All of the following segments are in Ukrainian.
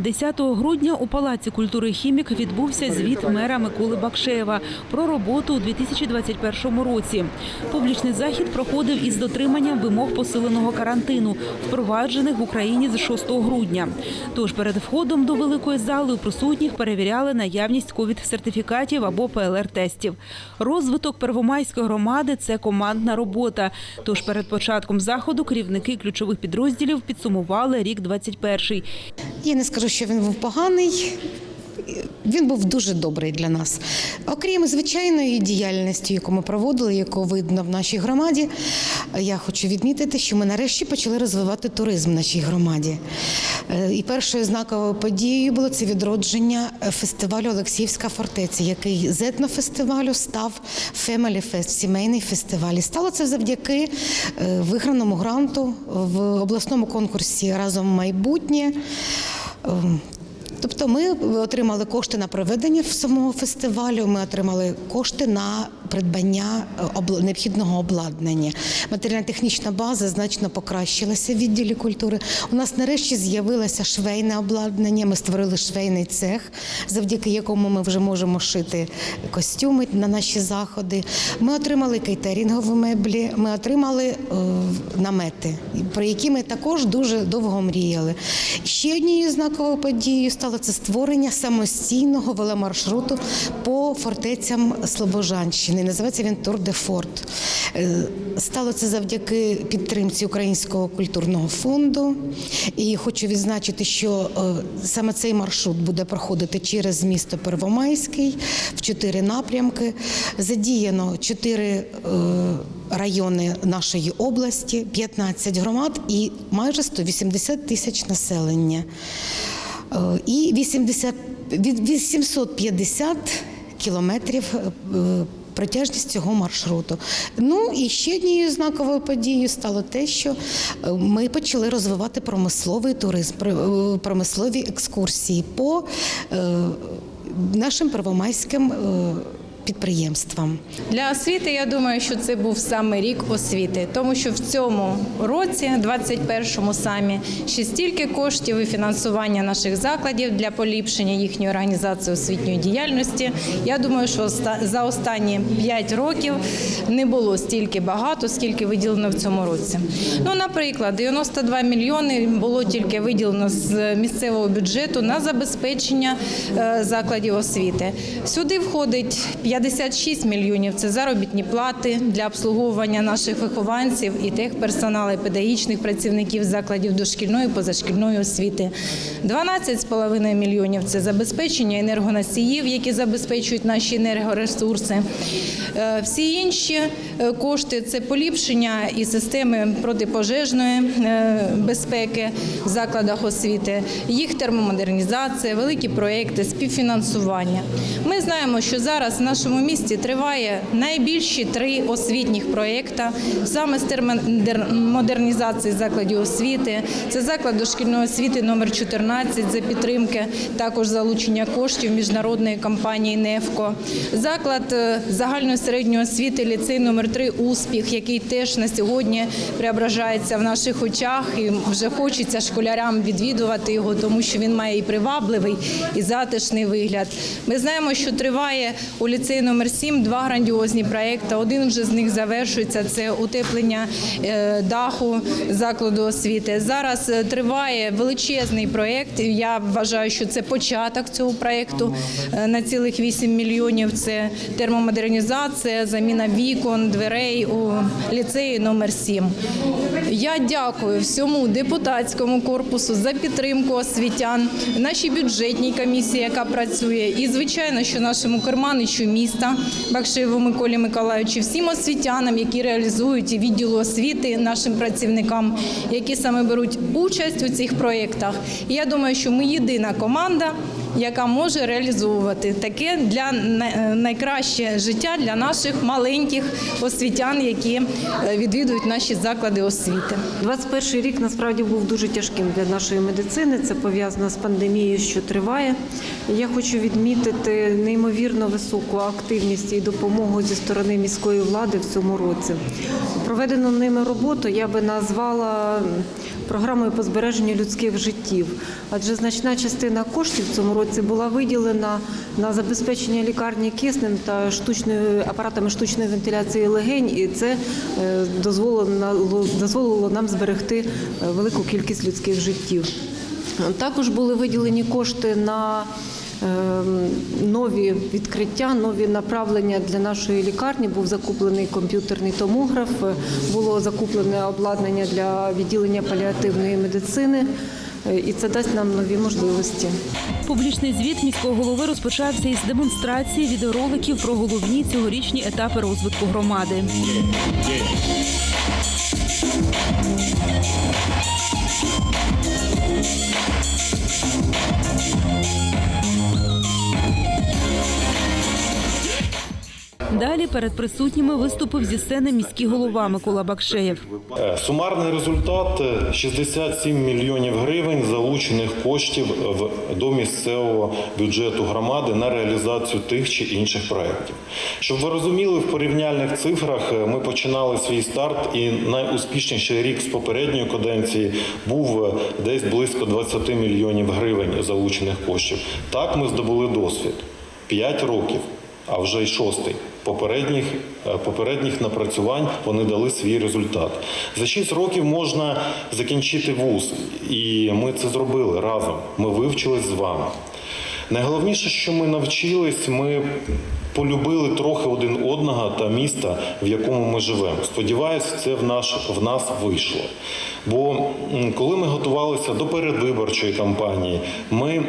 10 грудня у Палаці культури «Хімік» відбувся звіт мера Миколи Бакшеєва про роботу у 2021 році. Публічний захід проходив із дотриманням вимог посиленого карантину, впроваджених в Україні з 6 грудня. Тож перед входом до великої зали у присутніх перевіряли наявність ковід-сертифікатів або ПЛР-тестів. Розвиток Первомайської громади – це командна робота. Тож перед початком заходу керівники ключових підрозділів підсумували рік 21 Я не скажу, що він був поганий. Він був дуже добрий для нас. Окрім звичайної діяльності, яку ми проводили, яку видно в нашій громаді, я хочу відмітити, що ми нарешті почали розвивати туризм в нашій громаді. Е, І першою знаковою подією було це відродження фестивалю Олексіївська фортеця, який з етнофестивалю став Family Fest, сімейний фестиваль. І стало це завдяки е, виграному гранту в обласному конкурсі разом майбутнє. Ем, Тобто ми отримали кошти на проведення самого фестивалю. Ми отримали кошти на придбання е, необхідного обладнання. Матеріально-технічна база значно покращилася в відділі культури. У нас нарешті з'явилося швейне обладнання. Ми створили швейний цех, завдяки якому ми вже можемо шити костюми на наші заходи. Ми отримали кейтерінгові меблі. Ми отримали е, намети, про які ми також дуже довго мріяли. Ще однією знаковою подією стало це створення самостійного веломаршруту по фортецям Слобожанщини. Називається він Тур де Форт. Е, Стало це завдяки підтримці Українського культурного фонду. І хочу відзначити, що е, саме цей маршрут буде проходити через місто Первомайський в чотири напрямки. Задіяно чотири е, райони нашої області, 15 громад і майже 180 тисяч населення. І 80, 850 кілометрів протяжність цього маршруту. Ну і ще однією знаковою подією стало те, що е, ми почали розвивати промисловий туризм, е, промислові екскурсії по е, нашим первомайським підприємствам. Для освіти я думаю, що це був саме рік освіти, тому що в цьому році, 21-му самі, ще стільки коштів і фінансування наших закладів для поліпшення їхньої організації освітньої діяльності. Я думаю, що за останні 5 років не було стільки багато, скільки виділено в цьому році. Ну, наприклад, 92 мільйони було тільки виділено з місцевого бюджету на забезпечення е, закладів освіти. Сюди входить 56 мільйонів це заробітні плати для обслуговування наших вихованців і техперсоналу, і педагогічних працівників закладів дошкільної і позашкільної освіти. 12,5 мільйонів це забезпечення енергоносіїв, які забезпечують наші енергоресурси. Е, Всі інші е, кошти це поліпшення і системи протипожежної е, безпеки в закладах освіти, їх термомодернізація, великі проекти, співфінансування. Ми знаємо, що зараз в нашому місті триває найбільші три освітніх проекти саме з термомодернізації закладів освіти. Це заклад дошкільної освіти номер 14 за підтримки також залучення коштів міжнародної компанії «Нефко». Заклад е, загальної середньої освіти ліцей номер 3 Успіх, який теж на сьогодні преображається в наших очах, і вже хочеться школярам відвідувати його, тому що він має і привабливий, і затишний вигляд. Ми знаємо, що триває у ліцеї номер 7 два грандіозні проекти. Один вже з них завершується. Це утеплення е, даху закладу освіти. Зараз е, триває величезний проєкт. Я вважаю, що це початок цього проєкту е, на цілих 8 мільйонів. Це термомодернізація, заміна вікон, дверей у ліцеї номер 7. Я дякую всьому депутатському корпусу за підтримку освітян, нашій бюджетній комісії, яка працює, і звичайно, що нашому керманичу міста Бакшеєву Миколі Миколаївичу, всім освітянам, які реалізують відділу освіти, нашим працівникам, які саме беруть участь у цих проєктах. І я думаю, що ми єдина команда. Яка може реалізовувати таке для найкраще життя для наших маленьких освітян, які е, відвідують наші заклади освіти. 21 рік насправді був дуже тяжким для нашої медицини. Це пов'язано з пандемією, що триває. Я хочу відмітити неймовірно високу активність і допомогу зі сторони міської влади в цьому році. Проведену ними роботу я би назвала програмою по збереженню людських життів. Адже значна частина коштів в цьому році була виділена на забезпечення лікарні киснем та штучною апаратами штучної вентиляції легень, і це е, дозволило, дозволило нам зберегти е, велику кількість людських життів. Також були виділені кошти на нові відкриття, нові направлення для нашої лікарні. Був закуплений комп'ютерний томограф, було закуплене обладнання для відділення паліативної медицини, е, і це дасть нам нові можливості. Публічний звіт міського голови розпочався із демонстрації відеороликів про головні цьогорічні етапи розвитку громади. Далі перед присутніми виступив зі сцени міський голова Микола Бакшеєв. Е, Сумарний результат е, 67 мільйонів гривень залучених коштів до місцевого бюджету громади на реалізацію тих чи інших проєктів. Щоб ви розуміли, в порівняльних цифрах е, ми починали свій старт, і найуспішніший рік з попередньої каденції був е, десь близько 20 мільйонів гривень залучених коштів. Так ми здобули досвід 5 років а вже й шостий. Попередніх, е, попередніх напрацювань вони дали свій результат. За 6 років можна закінчити вуз, і ми це зробили разом. Ми вивчились з вами. Найголовніше, що ми навчились, ми полюбили трохи один одного та міста, в якому ми живемо. Сподіваюся, це в, наш, в нас вийшло. Бо коли ми готувалися до передвиборчої кампанії, ми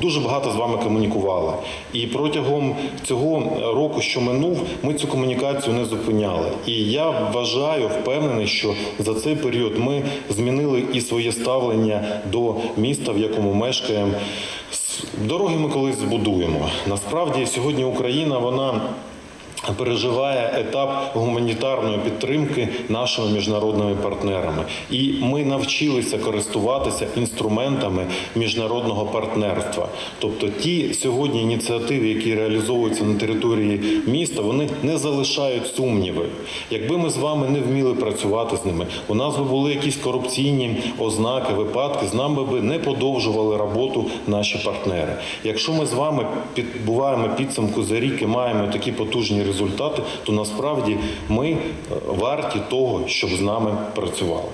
дуже багато з вами комунікували. І протягом цього року, що минув, ми цю комунікацію не зупиняли. І я вважаю, впевнений, що за цей період ми змінили і своє ставлення до міста, в якому мешкаємо. Дороги ми колись збудуємо. Насправді сьогодні Україна вона переживає етап гуманітарної підтримки нашими міжнародними партнерами, і ми навчилися користуватися інструментами міжнародного партнерства. Тобто, ті сьогодні ініціативи, які реалізовуються на території міста, вони не залишають сумніви. Якби ми з вами не вміли працювати з ними, у нас би були якісь корупційні ознаки, випадки, з нами би не подовжували роботу наші партнери. Якщо ми з вами підбуваємо підсумку за рік і маємо такі потужні результати, то насправді ми е, варті того, щоб з нами працювали.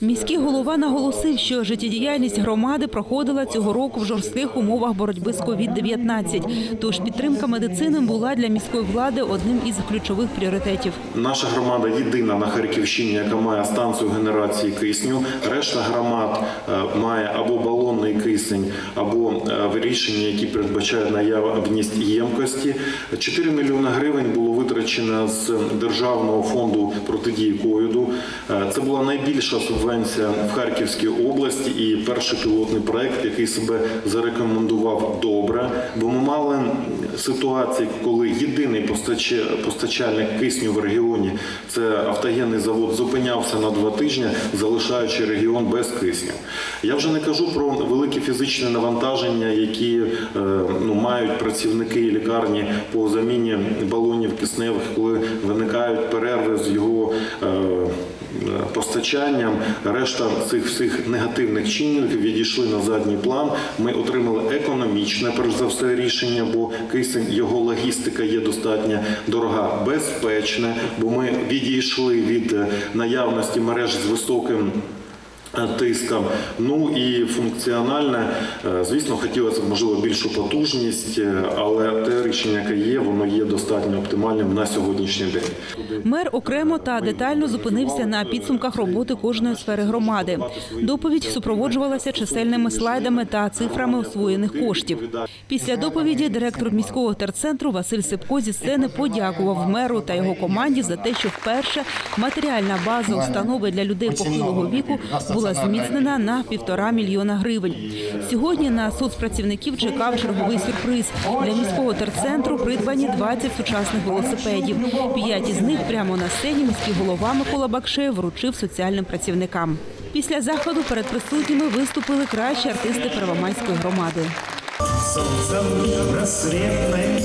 Міський голова наголосив, що життєдіяльність громади проходила цього року в жорстких умовах боротьби з COVID-19. Тож підтримка медицини була для міської влади одним із ключових пріоритетів. Наша громада єдина на Харківщині, яка має станцію генерації кисню. Решта громад е, має або балонний кисень, або е, рішення, які передбачають наявність ємкості. 4 мільйони гривень було витрачено з державного фонду протидії ковіду. Е, Це була найбільша субвенція в Харківській області і перший пілотний проект, який себе зарекомендував добре. Бо ми мали ситуації, коли єдиний постачальник кисню в регіоні це автогенний завод зупинявся на два тижні, залишаючи регіон без кисню. Я вже не кажу про великі фізичні навантаження, які е, ну, мають працівники лікарні по заміні балонів кисневих, коли виникають перерви з його. е, Постачанням решта цих всіх негативних чинників відійшли на задній план. Ми отримали економічне, перш за все, рішення, бо кисень його логістика є достатньо дорога, безпечне, бо ми відійшли від е, наявності мереж з високим. Тиском, ну і функціональне, е, звісно, хотілося б можливо більшу потужність, е, але те рішення, яке є, воно є достатньо оптимальним на сьогоднішній день. Мер окремо та детально зупинився на підсумках роботи кожної сфери громади. Доповідь супроводжувалася чисельними слайдами та цифрами освоєних коштів. Після доповіді директор міського терцентру Василь Сипко зі сцени подякував меру та його команді за те, що вперше матеріальна база установи для людей похилого віку була зміцнена на півтора мільйона гривень. Сьогодні на соцпрацівників чекав черговий сюрприз. Для міського терцентру придбані 20 сучасних велосипедів. П'ять із них прямо на сцені міський голова Микола Бакшеєв вручив соціальним працівникам. Після заходу перед присутніми виступили кращі артисти Первомайської громади. Солнцем в рассветной